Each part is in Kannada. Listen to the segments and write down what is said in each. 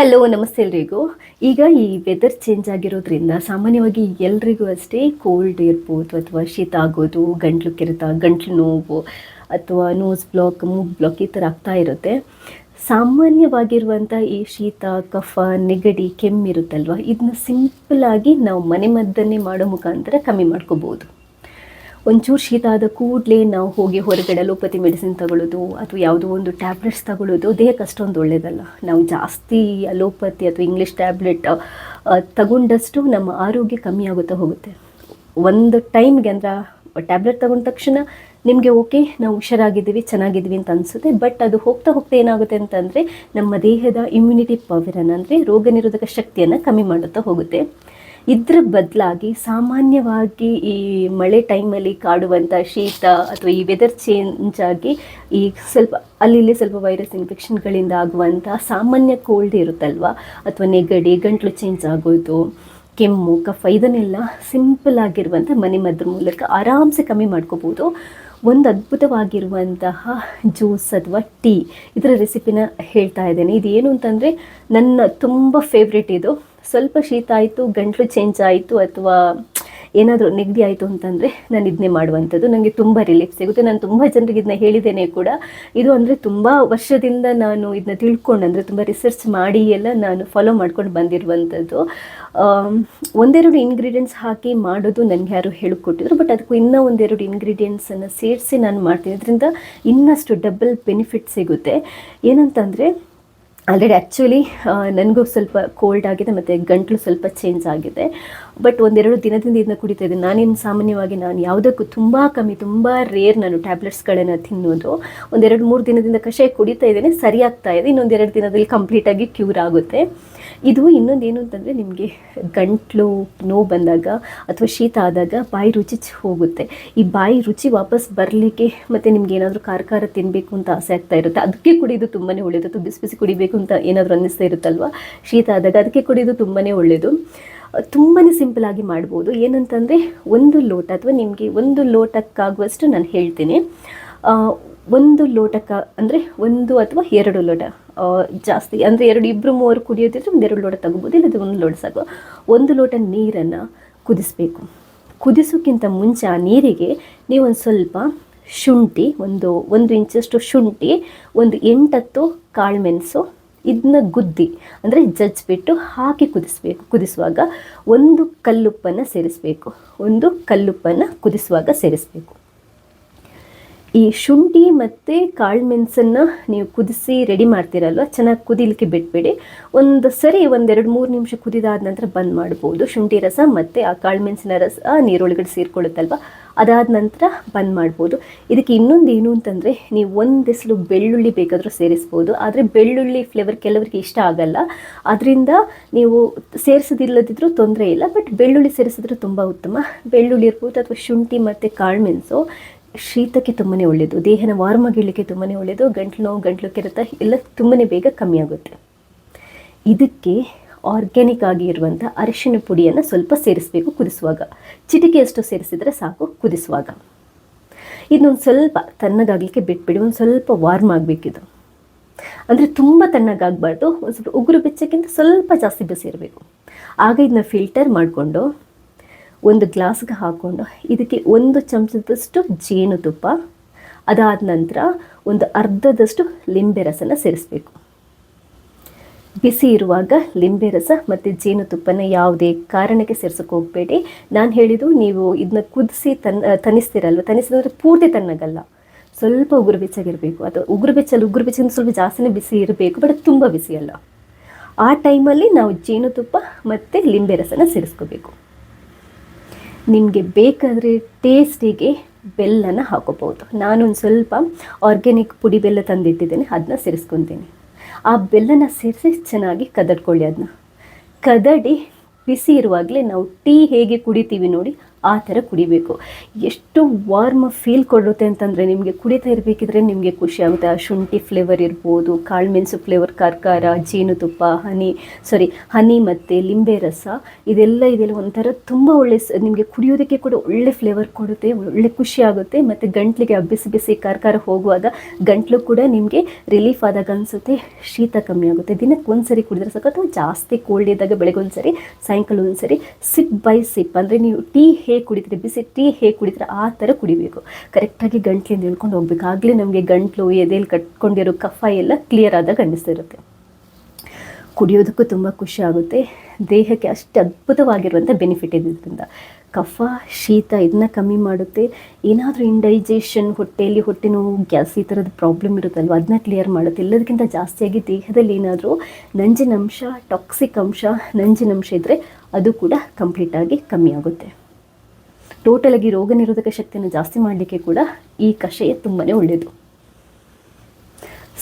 ಹಲೋ ನಮಸ್ತೆ ಎಲ್ರಿಗೂ. ಈಗ ಈ ವೆದರ್ ಚೇಂಜ್ ಆಗಿರೋದ್ರಿಂದ ಸಾಮಾನ್ಯವಾಗಿ ಎಲ್ರಿಗೂ ಅಷ್ಟೇ ಕೋಲ್ಡ್ ಇರ್ಬೋದು ಅಥವಾ ಶೀತ ಆಗೋದು, ಗಂಟ್ಲು ಕೆರೆತ, ಗಂಟ್ಲು ನೋವು ಅಥವಾ ನೋಸ್ ಬ್ಲಾಕ್ ಮೂಗ್ ಬ್ಲಾಕ್ ಈ ಥರ ಆಗ್ತಾ ಇರುತ್ತೆ. ಸಾಮಾನ್ಯವಾಗಿರುವಂಥ ಈ ಶೀತ, ಕಫ, ನೆಗಡಿ ಕೆಮ್ಮಿರುತ್ತಲ್ವ ಇದನ್ನ ಸಿಂಪಲ್ಲಾಗಿ ನಾವು ಮನೆಮದ್ದನ್ನೇ ಮಾಡೋ ಮುಖಾಂತರ ಕಮ್ಮಿ ಮಾಡ್ಕೋಬೋದು. ಒಂಚೂರು ಶೀತ ಆದ ಕೂಡಲೇ ನಾವು ಹೋಗಿ ಹೊರಗಡೆ ಅಲೋಪತಿ ಮೆಡಿಸಿನ್ ತಗೊಳ್ಳೋದು ಅಥವಾ ಯಾವುದೋ ಒಂದು ಟ್ಯಾಬ್ಲೆಟ್ಸ್ ತಗೊಳ್ಳೋದು ದೇಹಕ್ಕೆ ಅಷ್ಟೊಂದು ಒಳ್ಳೆಯದಲ್ಲ ನಾವು ಜಾಸ್ತಿ ಅಲೋಪತಿ ಅಥವಾ ಇಂಗ್ಲೀಷ್ ಟ್ಯಾಬ್ಲೆಟ್ ತಗೊಂಡಷ್ಟು ನಮ್ಮ ಆರೋಗ್ಯ ಕಮ್ಮಿ ಆಗುತ್ತಾ ಹೋಗುತ್ತೆ. ಒಂದು ಟೈಮ್ಗೆ ಅಂದ್ರೆ ಟ್ಯಾಬ್ಲೆಟ್ ತಗೊಂಡ ತಕ್ಷಣ ನಿಮಗೆ ಓಕೆ ನಾವು ಹುಷಾರಾಗಿದ್ದೀವಿ, ಚೆನ್ನಾಗಿದ್ದೀವಿ ಅಂತ ಅನಿಸುತ್ತೆ. ಬಟ್ ಅದು ಹೋಗ್ತಾ ಹೋಗ್ತಾ ಏನಾಗುತ್ತೆ ಅಂತಂದರೆ ನಮ್ಮ ದೇಹದ ಇಮ್ಯುನಿಟಿ ಪವರನ್ನು ಅಂದರೆ ರೋಗ ನಿರೋಧಕ ಶಕ್ತಿಯನ್ನು ಕಮ್ಮಿ ಮಾಡುತ್ತಾ ಹೋಗುತ್ತೆ. ಇದ್ರ ಬದಲಾಗಿ ಸಾಮಾನ್ಯವಾಗಿ ಈ ಮಳೆ ಟೈಮಲ್ಲಿ ಕಾಡುವಂಥ ಶೀತ ಅಥವಾ ಈ ವೆದರ್ ಚೇಂಜ್ ಆಗಿ ಈ ಸ್ವಲ್ಪ, ಅಲ್ಲಿಲ್ಲೇ ಸ್ವಲ್ಪ ವೈರಸ್ ಇನ್ಫೆಕ್ಷನ್ಗಳಿಂದ ಆಗುವಂಥ ಸಾಮಾನ್ಯ ಕೋಲ್ಡ್ ಇರುತ್ತಲ್ವ? ಅಥವಾ ನೆಗಡಿ, ಗಂಟ್ಲು ಚೇಂಜ್ ಆಗೋದು, ಕೆಮ್ಮು, ಕಫ, ಇದನ್ನೆಲ್ಲ ಸಿಂಪಲ್ ಆಗಿರುವಂಥ ಮನೆಮದ್ರ ಮೂಲಕ ಆರಾಮ್ಸೆ ಕಮ್ಮಿ ಮಾಡ್ಕೋಬೋದು. ಒಂದು ಅದ್ಭುತವಾಗಿರುವಂತಹ ಜ್ಯೂಸ್ ಅಥವಾ ಟೀ ಇದರ ರೆಸಿಪಿನ ಹೇಳ್ತಾ ಇದ್ದೇನೆ. ಇದು ಏನು ಅಂತಂದರೆ ನನ್ನ ತುಂಬ ಫೇವ್ರೆಟ್ ಇದು. ಸ್ವಲ್ಪ ಶೀತ ಆಯಿತು, ಗಂಟ್ಲು ಚೇಂಜ್ ಆಯಿತು ಅಥವಾ ಏನಾದರೂ ನೆಗಡಿ ಆಯಿತು ಅಂತಂದರೆ ನಾನು ಇದನ್ನೇ ಮಾಡುವಂಥದ್ದು. ನನಗೆ ತುಂಬ ರಿಲೀಫ್ ಸಿಗುತ್ತೆ. ನಾನು ತುಂಬ ಜನರಿಗೆ ಇದನ್ನ ಹೇಳಿದ್ದೇನೆ ಕೂಡ. ಇದು ಅಂದರೆ ತುಂಬ ವರ್ಷದಿಂದ ನಾನು ಇದನ್ನ ತಿಳ್ಕೊಂಡು ಅಂದರೆ ತುಂಬ ರಿಸರ್ಚ್ ಮಾಡಿ ಎಲ್ಲ ನಾನು ಫಾಲೋ ಮಾಡ್ಕೊಂಡು ಬಂದಿರುವಂಥದ್ದು. ಒಂದೆರಡು ಇಂಗ್ರೀಡಿಯೆಂಟ್ಸ್ ಹಾಕಿ ಮಾಡೋದು ನನಗೆ ಯಾರು ಹೇಳಿಕೊಟ್ಟಿದ್ರು ಬಟ್ ಅದಕ್ಕೂ ಇನ್ನೂ ಒಂದೆರಡು ಇಂಗ್ರೀಡಿಯೆಂಟ್ಸನ್ನು ಸೇರಿಸಿ ನಾನು ಮಾಡ್ತೀನಿ. ಇದರಿಂದ ಇನ್ನಷ್ಟು ಡಬಲ್ ಬೆನಿಫಿಟ್ ಸಿಗುತ್ತೆ. ಏನಂತಂದರೆ ಆಲ್ರೆಡಿ ಆ್ಯಕ್ಚುಲಿ ನನಗೂ ಸ್ವಲ್ಪ ಕೋಲ್ಡ್ ಆಗಿದೆ ಮತ್ತು ಗಂಟಲು ಸ್ವಲ್ಪ ಚೇಂಜ್ ಆಗಿದೆ. ಬಟ್ ಒಂದೆರಡು ದಿನದಿಂದ ಇದನ್ನ ಕುಡಿತಾ ಇದ್ದೀನಿ. ನಾನೇನು ಸಾಮಾನ್ಯವಾಗಿ ನಾನು ಯಾವುದಕ್ಕೂ ತುಂಬ ಕಮ್ಮಿ, ತುಂಬ ರೇರ್ ನಾನು ಟ್ಯಾಬ್ಲೆಟ್ಸ್ಗಳನ್ನು ತಿನ್ನೋದು. ಒಂದೆರಡು ಮೂರು ದಿನದಿಂದ ಕಷಾಯ ಕುಡಿತಾ ಇದ್ದೇನೆ ಸರಿಯಾಗ್ತಾ ಇದೆ. ಇನ್ನೊಂದೆರಡು ದಿನದಲ್ಲಿ ಕಂಪ್ಲೀಟಾಗಿ ಕ್ಯೂರ್ ಆಗುತ್ತೆ. ಇದು ಇನ್ನೊಂದು ಏನು ಅಂತಂದರೆ ನಿಮಗೆ ಗಂಟ್ಲು ನೋವು ಬಂದಾಗ ಅಥವಾ ಶೀತ ಆದಾಗ ಬಾಯಿ ರುಚಿ ಹೋಗುತ್ತೆ. ಈ ಬಾಯಿ ರುಚಿ ವಾಪಸ್ ಬರಲಿಕ್ಕೆ ಮತ್ತು ನಿಮ್ಗೆ ಏನಾದರೂ ಖಾರ ಖಾರ ತಿನ್ನಬೇಕು ಅಂತ ಆಸೆ ಆಗ್ತಾ ಇರುತ್ತೆ. ಅದಕ್ಕೆ ಕುಡಿಯೋದು ತುಂಬಾ ಒಳ್ಳೆಯದು ಅಥವಾ ಬಿಸಿ ಬಿಸಿ ಕುಡಿಬೇಕು ಅಂತ ಏನಾದರೂ ಅನ್ನಿಸ್ತಾ ಇರುತ್ತಲ್ವ? ಶೀತ ಆದಾಗ ಅದಕ್ಕೆ ಕುಡಿಯೋದು ತುಂಬಾ ಒಳ್ಳೆಯದು ತುಂಬಾ ಸಿಂಪಲ್ ಆಗಿ ಮಾಡ್ಬೋದು. ಏನಂತಂದರೆ ಒಂದು ಲೋಟ ಅಥವಾ ನಿಮಗೆ ಒಂದು ಲೋಟಕ್ಕಾಗುವಷ್ಟು ನಾನು ಹೇಳ್ತೀನಿ. ಒಂದು ಲೋಟಕ್ಕೆ ಅಂದರೆ ಒಂದು ಅಥವಾ ಎರಡು ಲೋಟ. ಜಾಸ್ತಿ ಅಂದರೆ ಎರಡು ಇಬ್ಬರು ಮೂವರು ಕುಡಿಯೋದಿದ್ರೆ ಒಂದು ಎರಡು ಲೋಟ ತಗೋಬೋದು ಇಲ್ಲದ ಒಂದು ಲೋಟ ಸಾಕು. ಒಂದು ಲೋಟ ನೀರನ್ನು ಕುದಿಸ್ಬೇಕು. ಕುದಿಸೋಕ್ಕಿಂತ ಮುಂಚೆ ಆ ನೀರಿಗೆ ನೀವು ಒಂದು ಸ್ವಲ್ಪ ಶುಂಠಿ, ಒಂದು ಒಂದು ಇಂಚಷ್ಟು ಶುಂಠಿ, ಒಂದು ಎಂಟತ್ತು ಕಾಳುಮೆಣಸು ಇದನ್ನ ಗುದ್ದಿ, ಅಂದರೆ ಜಜ್ಜಿಬಿಟ್ಟು ಹಾಕಿ ಕುದಿಸ್ಬೇಕು. ಕುದಿಸುವಾಗ ಒಂದು ಕಲ್ಲುಪ್ಪನ್ನು ಸೇರಿಸಬೇಕು. ಒಂದು ಕಲ್ಲುಪ್ಪನ್ನು ಕುದಿಸುವಾಗ ಸೇರಿಸಬೇಕು. ಈ ಶುಂಠಿ ಮತ್ತು ಕಾಳುಮೆಣಸನ್ನು ನೀವು ಕುದಿಸಿ ರೆಡಿ ಮಾಡ್ತೀರಲ್ವ? ಚೆನ್ನಾಗಿ ಕುದಿಲಿಕ್ಕೆ ಬಿಟ್ಬಿಡಿ. ಒಂದು ಸರಿ ಒಂದೆರಡು ಮೂರು ನಿಮಿಷ ಕುದಿದಾದ ನಂತರ ಬಂದ್ ಮಾಡ್ಬೋದು. ಶುಂಠಿ ರಸ ಮತ್ತು ಆ ಕಾಳುಮೆಣಸಿನ ರಸ ನೀರೊಳಗಡೆ ಸೇರ್ಕೊಳ್ಳುತ್ತಲ್ವ? ಅದಾದ ನಂತರ ಬಂದ್ ಮಾಡ್ಬೋದು. ಇದಕ್ಕೆ ಇನ್ನೊಂದು ಏನು ಅಂತಂದರೆ ನೀವು ಒಂದೆಸಲು ಬೆಳ್ಳುಳ್ಳಿ ಬೇಕಾದರೂ ಸೇರಿಸ್ಬೋದು. ಆದರೆ ಬೆಳ್ಳುಳ್ಳಿ ಫ್ಲೇವರ್ ಕೆಲವರಿಗೆ ಇಷ್ಟ ಆಗಲ್ಲ. ಅದರಿಂದ ನೀವು ಸೇರಿಸೋದಿಲ್ಲದಿದ್ರೂ ತೊಂದರೆ ಇಲ್ಲ ಬಟ್ ಬೆಳ್ಳುಳ್ಳಿ ಸೇರಿಸಿದ್ರೆ ತುಂಬ ಉತ್ತಮ. ಬೆಳ್ಳುಳ್ಳಿ ಇರ್ಬೋದು ಅಥವಾ ಶುಂಠಿ ಮತ್ತು ಕಾಳುಮೆಣಸು ಶೀತಕ್ಕೆ ತುಂಬಾ ಒಳ್ಳೆಯದು ದೇಹನ ವಾರ್ಮ್ ಆಗಿಡಲಿಕ್ಕೆ ತುಂಬಾ ಒಳ್ಳೆಯದು ಗಂಟ್ಲು ನೋವು ಗಂಟ್ಲು ಕೆರೆತ ಎಲ್ಲ ತುಂಬಾ ಬೇಗ ಕಮ್ಮಿ ಆಗುತ್ತೆ. ಇದಕ್ಕೆ ಆರ್ಗ್ಯಾನಿಕ್ ಆಗಿ ಇರುವಂಥ ಅರಿಶಿನ ಪುಡಿಯನ್ನು ಸ್ವಲ್ಪ ಸೇರಿಸಬೇಕು ಕುದಿಸುವಾಗ. ಚಿಟಿಕೆಯಷ್ಟು ಸೇರಿಸಿದರೆ ಸಾಕು ಕುದಿಸುವಾಗ. ಇದನ್ನೊಂದು ಸ್ವಲ್ಪ ತಣ್ಣಗಾಗಲಿಕ್ಕೆ ಬಿಟ್ಬಿಡಿ, ಒಂದು ಸ್ವಲ್ಪ ವಾರ್ಮ್ ಆಗಬೇಕಿದು ಅಂದರೆ ತುಂಬ ತಣ್ಣಗಾಗಬಾರ್ದು, ಒಂದು ಸ್ವಲ್ಪ ಉಗುರು ಬೆಚ್ಚಕ್ಕಿಂತ ಸ್ವಲ್ಪ ಜಾಸ್ತಿ ಬಿಸಿರಬೇಕು. ಆಗ ಇದನ್ನ ಫಿಲ್ಟರ್ ಮಾಡಿಕೊಂಡು, ಒಂದು ಗ್ಲಾಸ್ಗೆ ಹಾಕ್ಕೊಂಡು ಇದಕ್ಕೆ ಒಂದು ಚಮಚದಷ್ಟು ಜೇನುತುಪ್ಪ, ಅದಾದ ನಂತರ ಒಂದು ಅರ್ಧದಷ್ಟು ಲಿಂಬೆ ರಸನ ಸೇರಿಸಬೇಕು. ಬಿಸಿ ಇರುವಾಗ ಲಿಂಬೆ ರಸ ಮತ್ತು ಜೇನುತುಪ್ಪನ ಯಾವುದೇ ಕಾರಣಕ್ಕೆ ಸೇರ್ಸೋಕೆ ಹೋಗಬೇಡಿ. ನಾನು ಹೇಳಿದ್ದು ನೀವು ಇದನ್ನ ಕುದಿಸಿ ತನ್ ತನಿಸ್ತೀರಲ್ವ? ತನಿಸಿದ್ರೆ ಪೂರ್ತಿ ತಣ್ಣಗಲ್ಲ. ಸ್ವಲ್ಪ ಉಗುರು ಬೆಚ್ಚಾಗಿರಬೇಕು. ಅಥವಾ ಉಗುರು ಬೆಚ್ಚಲ್ಲಿ ಉಗುರು ಬೆಚ್ಚಿಂದ ಸ್ವಲ್ಪ ಜಾಸ್ತಿನೇ ಬಿಸಿ ಇರಬೇಕು, ಬಟ್ ತುಂಬ ಬಿಸಿ ಅಲ್ಲ. ಆ ಟೈಮಲ್ಲಿ ನಾವು ಜೇನುತುಪ್ಪ ಮತ್ತು ಲಿಂಬೆ ರಸನ ಸೇರಿಸ್ಕೋಬೇಕು. ನಿಮಗೆ ಬೇಕಾದರೆ ಟೇಸ್ಟಿಗೆ ಬೆಲ್ಲನ ಹಾಕೋಬೋದು ನಾನೊಂದು ಸ್ವಲ್ಪ ಆರ್ಗ್ಯಾನಿಕ್ ಪುಡಿ ಬೆಲ್ಲ ತಂದಿಟ್ಟಿದ್ದೇನೆ, ಅದನ್ನ ಸೇರಿಸ್ಕೊತೀನಿ. ಆ ಬೆಲ್ಲನ ಸೇರಿಸಿ ಚೆನ್ನಾಗಿ ಕದಡ್ಕೊಳ್ಳಿ ಅದನ್ನ ಕದಡಿ ಬಿಸಿ ಇರುವಾಗಲೇ ನಾವು ಟೀ ಹೇಗೆ ಕುಡಿತೀವಿ ನೋಡಿ ಆ ಥರ ಕುಡಿಬೇಕು. ಎಷ್ಟು ವಾರ್ಮ್ ಫೀಲ್ ಕೊಡುತ್ತೆ ಅಂತಂದರೆ ನಿಮಗೆ ಕುಡಿತಾ ಇರಬೇಕಿದ್ರೆ ನಿಮಗೆ ಖುಷಿ ಆಗುತ್ತೆ. ಆ ಶುಂಠಿ ಫ್ಲೇವರ್ ಇರ್ಬೋದು, ಕಾಳುಮೆಣಸು ಫ್ಲೇವರ್ ಕಾರ್ಕಾರ, ಜೇನುತುಪ್ಪ, ಹನಿ ಸಾರಿ ಹನಿ ಮತ್ತು ಲಿಂಬೆ ರಸ, ಇದೆಲ್ಲ ಇದೆಲ್ಲ ಒಂಥರ ತುಂಬ ಒಳ್ಳೆ ನಿಮಗೆ ಕುಡಿಯೋದಕ್ಕೆ ಕೂಡ ಒಳ್ಳೆ ಫ್ಲೇವರ್ ಕೊಡುತ್ತೆ, ಒಳ್ಳೆ ಖುಷಿ ಆಗುತ್ತೆ. ಮತ್ತು ಗಂಟ್ಲಿಗೆ ಬಿಸಿ ಬಿಸಿ ಕಾರ್ಕಾರ ಹೋಗುವಾಗ ಗಂಟ್ಲು ಕೂಡ ನಿಮಗೆ ರಿಲೀಫ್ ಆದಾಗ ಅನಿಸುತ್ತೆ, ಶೀತ ಕಮ್ಮಿ ಆಗುತ್ತೆ. ದಿನಕ್ಕೆ ಒಂದ್ಸರಿ ಕುಡಿದ್ರೆ ಸಾಕು, ಅಥವಾ ಜಾಸ್ತಿ ಕೋಲ್ಡ್ ಇದ್ದಾಗ ಬೆಳಗ್ಗೆ ಒಂದ್ಸರಿ, ಸಾಯಂಕಾಲ ಒಂದ್ಸರಿ ಸಿಪ್ ಬೈ ಸಿಪ್ ಅಂದರೆ ನೀವು ಟೀ ಹೇಗೆ ಕುಡಿತೀರಿ? ಬಿಸಿ ಟೀ ಹೇಗೆ ಕುಡಿತೀರ? ಆ ಥರ ಕುಡಿಬೇಕು. ಕರೆಕ್ಟಾಗಿ ಗಂಟ್ಲಿಂದ ಇಳ್ಕೊಂಡು ಹೋಗ್ಬೇಕು. ಆಗಲೇ ನಮಗೆ ಗಂಟ್ಲು ಎದೆಯಲ್ಲಿ ಕಟ್ಕೊಂಡಿರೋ ಕಫ ಎಲ್ಲ ಕ್ಲಿಯರ್ ಆದಾಗ ಅನ್ನಿಸ್ತಿರುತ್ತೆ ಕುಡಿಯೋದಕ್ಕೂ ತುಂಬ ಖುಷಿ ಆಗುತ್ತೆ. ದೇಹಕ್ಕೆ ಅಷ್ಟು ಅದ್ಭುತವಾಗಿರುವಂಥ ಬೆನಿಫಿಟ್ ಇದೆ ಇದರಿಂದ. ಕಫ, ಶೀತ ಇದನ್ನ ಕಮ್ಮಿ ಮಾಡುತ್ತೆ. ಏನಾದರೂ ಇಂಡೈಜೇಷನ್ ಹೊಟ್ಟೆಯಲ್ಲಿ ಹೊಟ್ಟೆ ನೋವು, ಗ್ಯಾಸ್ ಈ ಥರದ ಪ್ರಾಬ್ಲಮ್ ಇರುತ್ತಲ್ವ? ಅದನ್ನ ಕ್ಲಿಯರ್ ಮಾಡುತ್ತೆ. ಎಲ್ಲದಕ್ಕಿಂತ ಜಾಸ್ತಿಯಾಗಿ ದೇಹದಲ್ಲಿ ಏನಾದರೂ ನಂಜಿನಂಶ ಟಾಕ್ಸಿಕ್ ಅಂಶ, ನಂಜಿನಂಶ ಇದ್ದರೆ ಅದು ಕೂಡ ಕಂಪ್ಲೀಟಾಗಿ ಕಮ್ಮಿ ಆಗುತ್ತೆ. ಟೋಟಲಾಗಿ ರೋಗ ನಿರೋಧಕ ಶಕ್ತಿಯನ್ನು ಜಾಸ್ತಿ ಮಾಡಲಿಕ್ಕೆ ಕೂಡ ಈ ಕಷಾಯ ತುಂಬಾ ಒಳ್ಳೆಯದು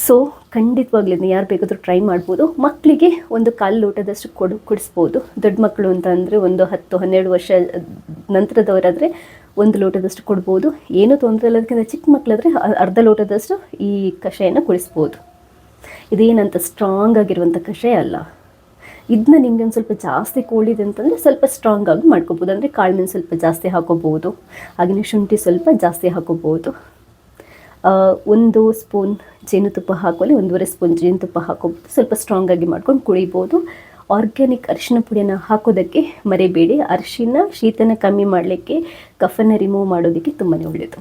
ಸೊ ಖಂಡಿತವಾಗ್ಲೂ ಯಾರು ಬೇಕಾದರೂ ಟ್ರೈ ಮಾಡ್ಬೋದು. ಮಕ್ಕಳಿಗೆ ಒಂದು ಕಾಲು ಲೋಟದಷ್ಟು ಕೊಡು, ಕುಡಿಸ್ಬೋದು. ದೊಡ್ಡ ಮಕ್ಕಳು ಅಂತ ಅಂದರೆ ಒಂದು ಹತ್ತು, ಹನ್ನೆರಡು ವರ್ಷ ನಂತರದವರಾದರೆ ಒಂದು ಲೋಟದಷ್ಟು ಕೊಡ್ಬೋದು. ಏನೂ ತೊಂದರೆ ಇಲ್ಲದಕ್ಕಿಂತ ಚಿಕ್ಕ ಮಕ್ಕಳಾದರೆ ಅರ್ಧ ಲೋಟದಷ್ಟು ಈ ಕಷಾಯನ ಕುಡಿಸ್ಬೋದು. ಇದೇನಂತ ಸ್ಟ್ರಾಂಗ್ ಆಗಿರುವಂಥ ಕಷಾಯ ಅಲ್ಲ. ಇದನ್ನ ನಿಮಗೆ ಒಂದು ಸ್ವಲ್ಪ ಜಾಸ್ತಿ ಕೋಲ್ಡ್ ಅಂತಂದರೆ ಸ್ವಲ್ಪ ಸ್ಟ್ರಾಂಗ್ ಆಗಿ ಮಾಡ್ಕೋಬೋದು. ಅಂದರೆ ಕಾಳ್ಮೆಣ್ ಸ್ವಲ್ಪ ಜಾಸ್ತಿ ಹಾಕೋಬೋದು. ಹಾಗೆಯೇ ಶುಂಠಿ ಸ್ವಲ್ಪ ಜಾಸ್ತಿ ಹಾಕೋಬೋದು. ಒಂದು ಸ್ಪೂನ್ ಜೇನುತುಪ್ಪ ಹಾಕೋಲಿ ಒಂದೂವರೆ ಸ್ಪೂನ್ ಜೇನುತುಪ್ಪ ಹಾಕೋಬೋದು. ಸ್ವಲ್ಪ ಸ್ಟ್ರಾಂಗ್ ಆಗಿ ಮಾಡ್ಕೊಂಡು ಕುಡಿಬೋದು. ಆರ್ಗ್ಯಾನಿಕ್ ಅರಿಶಿನ ಪುಡಿಯನ್ನು ಹಾಕೋದಕ್ಕೆ ಮರಿಬೇಡಿ. ಅರಿಶಿನ ಶೀತನ ಕಮ್ಮಿ ಮಾಡಲಿಕ್ಕೆ, ಕಫನ ರಿಮೂವ್ ಮಾಡೋದಕ್ಕೆ ತುಂಬಾ ಒಳ್ಳೆಯದು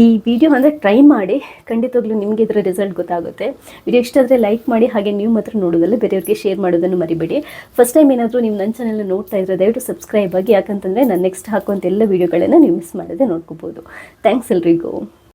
ಈ ವಿಡಿಯೋ ಅಂದರೆ ಟ್ರೈ ಮಾಡಿ ಖಂಡಿತವಾಗ್ಲೂ ನಿಮಗೆ ಇದರ ರಿಸಲ್ಟ್ ಗೊತ್ತಾಗುತ್ತೆ. ವಿಡಿಯೋ ಇಷ್ಟ ಆದರೆ ಲೈಕ್ ಮಾಡಿ, ಹಾಗೆ ನೀವು ಮಾತ್ರ ನೋಡೋದಲ್ಲ, ಬೇರೆಯವ್ರಿಗೆ ಶೇರ್ ಮಾಡೋದನ್ನು ಮರಿಬೇಡಿ. ಫಸ್ಟ್ ಟೈಮ್ ಏನಾದರೂ ನೀವು ನನ್ನ ಚಾನಲ್ನ ನೋಡ್ತಾ ಇದ್ರೆ ದಯವಿಟ್ಟು ಸಬ್ಸ್ಕ್ರೈಬ್ ಆಗಿ, ಯಾಕಂತಂದರೆ ನಾನು ನೆಕ್ಸ್ಟ್ ಹಾಕುವಂಥ ಎಲ್ಲ ವೀಡಿಯೋಗಳನ್ನು ನೀವು ಮಿಸ್ ಮಾಡದೆ ನೋಡ್ಕೋಬೋದು. ಥ್ಯಾಂಕ್ಸ್ ಎಲ್ರಿಗೂ.